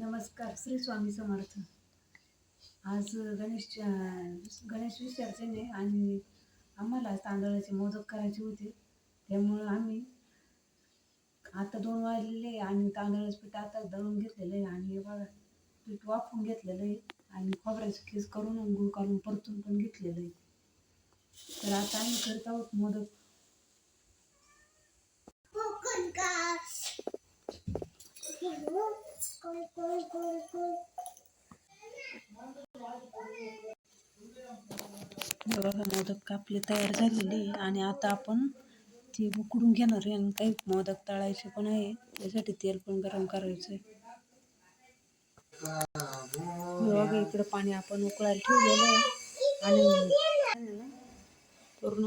नमस्कार श्री स्वामी समर्थ. आज गणेश गणेश विसर्जने आणि आम्हाला तांदळाचे मोदक करायचे होते. त्यामुळं आम्ही आता दोन वाजलेले आहे आणि तांदळाचं पीठ आता दळून घेतलेलं आहे आणि बघा पीठ वाफून घेतलेलं आहे आणि खोबऱ्याचं खीस करून आणि गुळ काढून परतून पण घेतलेलं आहे. तर आता आम्ही करत आहोत मोदक. हे बघा मोदक कापले तयार झालेले. आहे आणि आता आपण ते उकडून घेणार आहे आणि काही मोदक तळायचे पण आहे. त्यासाठी तेल पण गरम करायचं आहे बघा इकडं पाणी आपण उकळायला ठेवलेलं आहे. आणि पूर्ण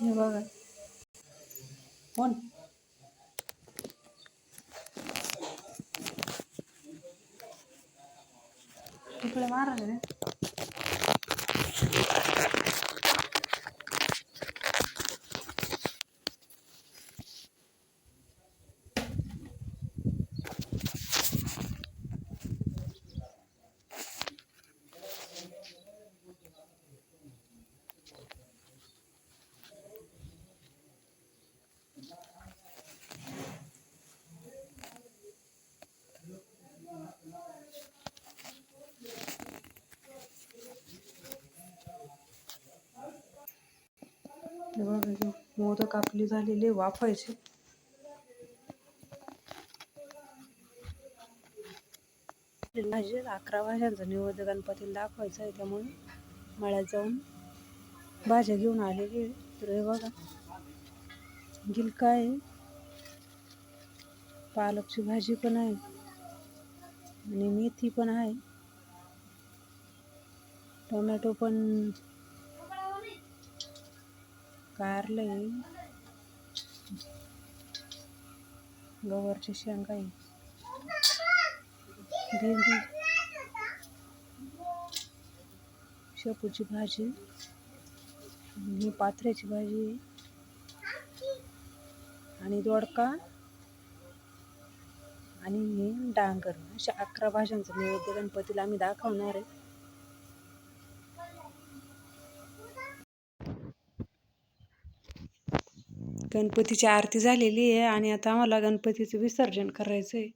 हे बघा. कोण? तिकडे मारा हे बघा मोदक आपले झालेले वाफायचे. भाजी अकरा भाज्यांचं निवेद्य गणपतीला दाखवायचं आहे त्यामुळे मळ्यात जाऊन भाज्या घेऊन आलेली तर हे बघा गिलका आहे पालकची भाजी पण आहे आणि मेथी पण आहे. टोमॅटो पण कारलं आहे गवारची शेंगा आहे भेंडी. शेपूची भाजी. ही पात्र्याची भाजी. आहे आणि दोडका. आणि हे डांगर. अशा अकरा भाज्यांचं नैवेद्य गणपतीला आम्ही दाखवणार आहे. गणपतीची आरती झालेली आहे आणि आता आम्हाला गणपतीचं विसर्जन करायचं आहे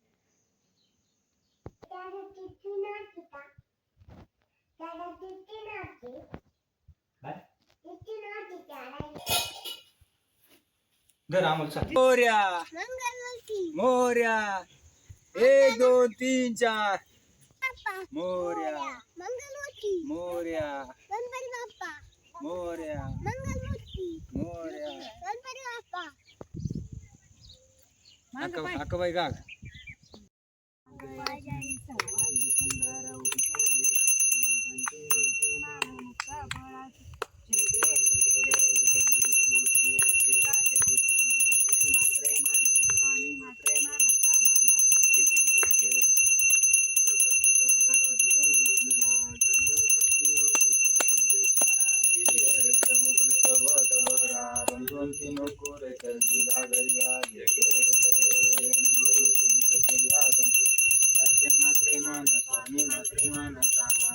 मोर्या. मोर्या. एक दोन तीन चार. मोर्या. मोर्या. मोर्या. मोर्या अक्का अक्काबाई गाग मात्रे मान स्वामी मात्रे मान कामा